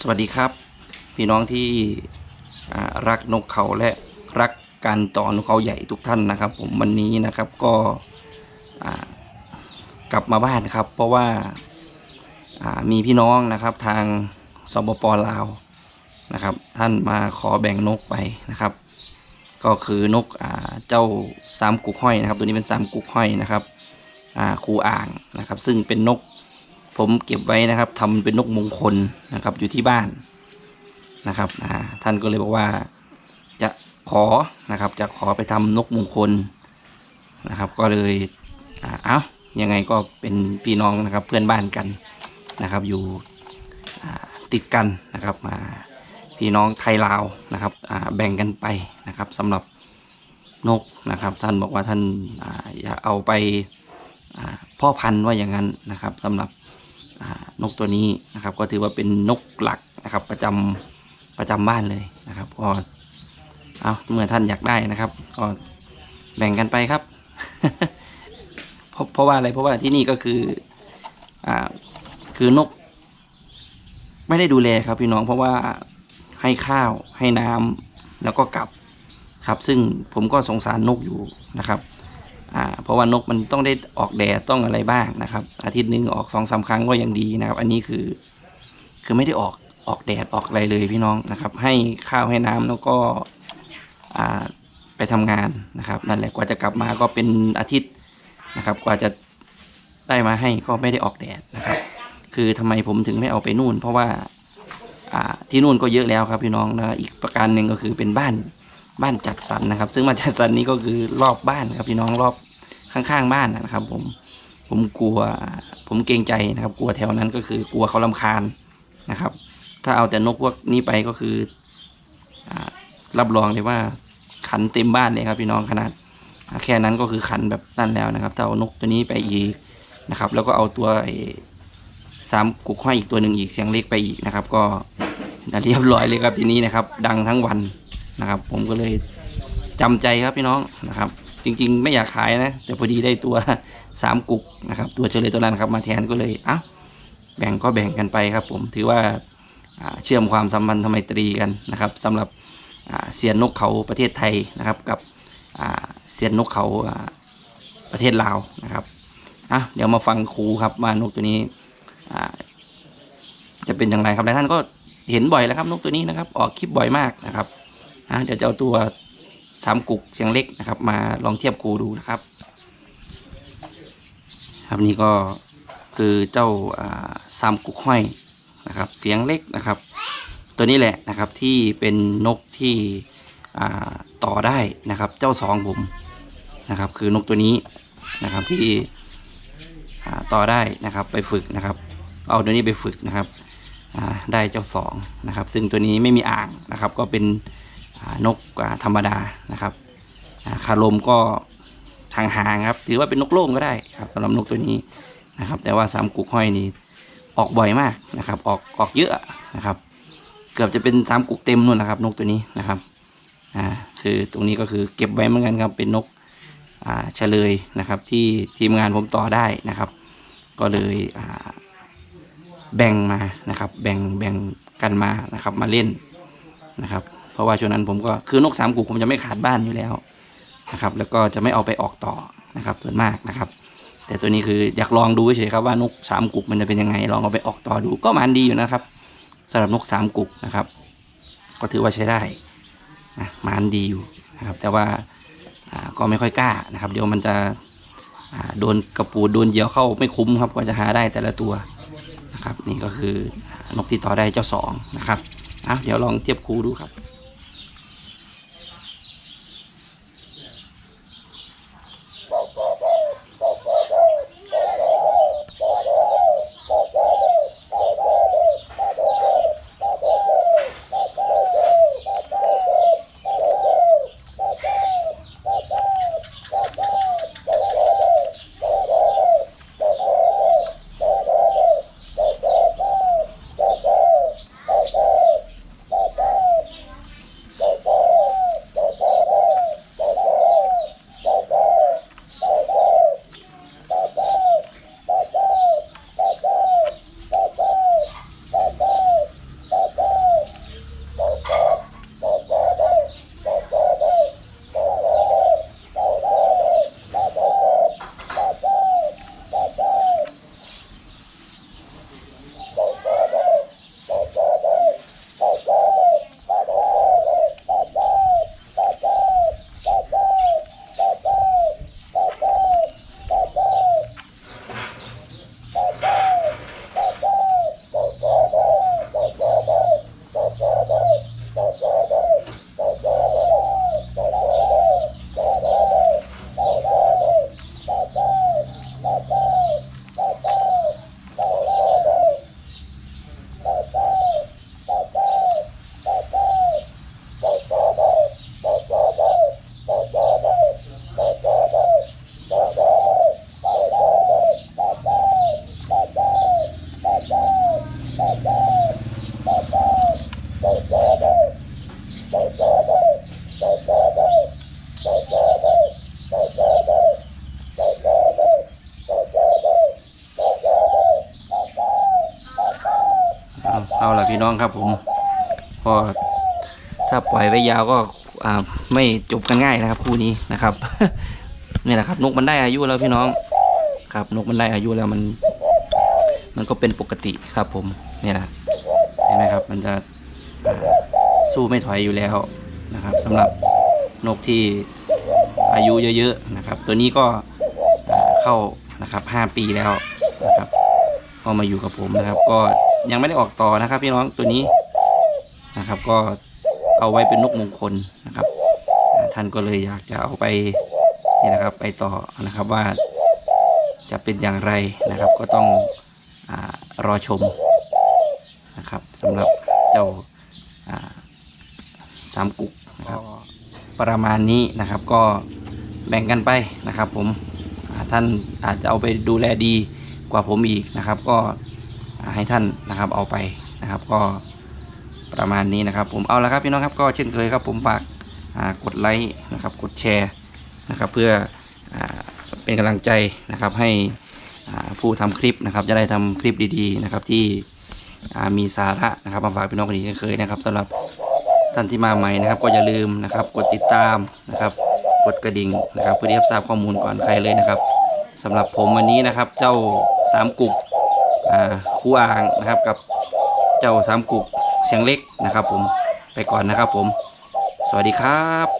สวัสดีครับ พี่น้องที่รักนกเขาและรักการต่อนกเขาใหญ่ทุกท่านนะครับ ผมวันนี้นะครับก็กลับมาบ้านครับ เพราะว่ามีพี่น้องนะครับทางสปปลาวนะครับ ท่านมาขอแบ่งนกไปนะครับ ก็คือนกอเจ้าสามกุกห้อยนะครับ ตัวนี้เป็นสามกุกห้อยนะครับครูอ่างนะครับ ซึ่งเป็นนก ผมเก็บไว้นะครับทำเป็นนกมงคลนะครับ อยู่ที่บ้านนะครับอ่าท่านก็เลยบอกว่าจะขอนะครับ จะขอไปทำนกมงคลนะครับ ก็เลยอ่าเอ้ายังไงก็เป็นพี่น้องนะครับเพื่อนบ้านกันนะครับ อยู่ติดกันนะครับมาพี่น้องไทยลาวนะครับแบ่งกันไปนะครับสำหรับนกนะครับ ท่านบอกว่าท่านออยากเอาไปพ่อพันธุ์ว่าอย่างนั้นนะครับสำหรับ นกตัวนี้นะครับ ก็ถือว่าเป็นนกหลักนะครับ ประจำประจำบ้านเลยนะครับก็เอาเมื่อท่านอยากได้นะครับก็แบ่งกันไปครับ เพราะเพราะว่าอะไรเพราะว่าที่นี่ก็คืออ่าคือนก ไม่ได้ดูแลครับพี่น้องเพราะว่าให้ข้าวให้น้ำแล้วก็กลับครับ ซึ่งผมก็สงสารนกอยู่นะครับ อ่าเพราะว่านกมันต้องได้ออกแดดต้องอะไรบ้างนะครับ อาทิตย์หนึ่งออกสองสาครั้งก็ยังดีนะครับ อันนี้คือ คือไม่ได้ออกออกแดดออกอะไรเลยพี่น้องนะครับ ให้ข้าวให้น้ำแล้วก็อ่าไปทำงานนะครับ นั่นแหละกว่าจะกลับมาก็เป็นอาทิตย์นะครับ กว่าจะได้มาให้ก็ไม่ได้ออกแดดนะครับ คือทำไมผมถึงไม่เอาไปนู่น เพราะว่าอ่าที่นู่นก็เยอะแล้วครับพี่น้องนะอีกประการหนึ่งก็คือเป็นบ้าน บ้านจัดสรรนะครับ ซึ่งบ้านจัดสรรนี้ก็คือรอบบ้านครับพี่น้องรอบข้างๆบ้านนะครับ ผมผมกลัว ผมเกรงใจนะครับ กลัวแถวนั้นก็คือกลัวเขาลำคาญนะครับ ถ้าเอาแต่นกพวกนี้ไปก็คืออรับรองเลยว่าขันเต็มบ้านเลยครับ พี่น้องขนาด แค่นั้นก็คือขันแบบนั่นแล้วนะครับถ้าเอานกตัวนี้ไปอีกนะครับ แล้วก็เอาตัวสามกุกห้อยอีกตัวหนึ่งอีกเสียงเล็กไปอีกนะครับ ก็เรียบร้อยเลยครับทีนี้นะครับ ดังทั้งวัน นะครับ ผมก็เลยจำใจครับพี่น้องนะครับ จริง ๆ ไม่อยากขายนะ แต่พอดีได้ตัวสามกุกนะครับ ตัวเฉลยตัวนั้นครับมาแทนก็เลยเอ้าแบ่งก็แบ่งกันไปครับ ผมถือว่าเชื่อมความสัมพันธ์ทไมตรีกันนะครับสำหรับเซียนนกเขาประเทศไทยนะครับ กับเซียนนกเขาประเทศลาวนะครับอะเดี๋ยวมาฟังครูครับว่านกตัวนี้จะเป็นอย่างไรครับหลายท่านก็เห็นบ่อยแล้วครับนกตัวนี้นะครับ ออกคลิปบ่อยมากนะครับ อะเดี๋ยวจะเอาตัวสามกุกเสียงเล็กนะครับ มาลองเทียบคูดูนะครับ ครับนี่ก็คือเจ้าสามกุกห้อยนะครับ เสียงเล็กนะครับ ตัวนี้แหละนะครับที่เป็นนกที่ต่อได้นะครับ เจ้าสองผมนะครับ คือนกตัวนี้นะครับที่ต่อได้นะครับไปฝึกนะครับ เอาตัวนี้ไปฝึกนะครับได้เจ้าสองนะครับ ซึ่งตัวนี้ไม่มีอ่างนะครับ ก็เป็น นกธรรมดานะครับคารมก็ทางหางครับ ถือว่าเป็นนกโล่งก็ได้ครับสำหรับนกตัวนี้นะครับ แต่ว่าสามกุกห้อยนี่ออกบ่อยมากนะครับ ออกออกเยอะนะครับ เกือบจะเป็นสามกุกเต็มนู่นนะครับ นกตัวนี้นะครับอ่าคือตรงนี้ก็คือเก็บไว้เหมือนกันครับเป็นนกอ่าเฉลยนะครับ ที่ทีมงานผมต่อได้นะครับ ก็เลยอ่าแบ่งมานะครับ แบ่งแบ่งกันมานะครับ มาเล่นนะครับ เพราะว่าช่วงนั้นผมก็คือนกสามกุกผมจะไม่ขาดบ้านอยู่แล้วนะครับ แล้วก็จะไม่เอาไปออกต่อนะครับส่วนมากนะครับ แต่ตัวนี้คืออยากลองดูเฉยครับว่านกสามกุกมันจะเป็นยังไงลองเอาไปออกต่อดูก็มันดีอยู่นะครับสำหรับนกสามกุกนะครับ ก็ถือว่าใช้ได้นะมันดีอยู่นะครับ แต่ว่าก็ไม่ค่อยกล้านะครับ เดี๋ยวมันจะโดนกระปูดโดนเหยี่ยวเข้าไม่คุ้มครับกว่าจะหาได้แต่ละตัวนะครับ นี่ก็คือนกที่ต่อได้เจ้าสองนะครับอะเดี๋ยวลองเทียบคู่ดูครับ เอาล่ะพี่น้องครับผมก็ถ้าปล่อยไว้ยาวก็ไม่จบกันง่ายนะครับคู่นี้นะครับนี่แหละครับนกมันได้อายุแล้วพี่น้อง ครับนกมันได้อายุแล้วมัน มันก็เป็นปกติครับผมนี่ยนะเห็นไหมครับ มันจะสู้ไม่ถอยอยู่แล้วนะครับสำหรับนกที่อายุเยอะๆนะครับ ตัวนี้ก็เข้านะครับห้าปีแล้วนะครับก็มาอยู่กับผมนะครับ ก็ ยังไม่ได้ออกต่อนะครับ พี่น้องตัวนี้นะครับ ก็เอาไว้เป็นนกมงคลนะครับท่านก็เลยอยากจะเอาไปนี่นะครับ ไปต่อนะครับว่าจะเป็นอย่างไรนะครับ ก็ต้องอรอชมนะครับสำหรับเจ้าสามกุกนะครับประมาณนี้นะครับก็แบ่งกันไปนะครับ ผมท่านอาจจะเอาไปดูแลดีกว่าผมอีกนะครับ ก็ ให้ท่านนะครับเอาไปนะครับ ก็ประมาณนี้นะครับ ผมเอาละครับพี่น้องครับก็เช่นเคยครับ ผมฝากกดไลค์นะครับ กดแชร์นะครับ เพื่ออเป็นกำลังใจนะครับให้ผู้ทำคลิปนะครับ จะได้ทำคลิปดีๆนะครับที่มีสาระนะครับมาฝากพี่น้องกันอีกเช่นเคยนะครับสำหรับท่านที่มาใหม่นะครับ ก็อย่าลืมนะครับ กดติดตามนะครับ กดกระดิ่งนะครับ เพื่อที่จะทราบข้อมูลก่อนใครเลยนะครับสำหรับผมวันนี้นะครับ เจ้าสามกุก ครูอ่างนะครับกับเจ้าสามกุกเสียงเล็กนะครับผมไปก่อนนะครับผม สวัสดีครับ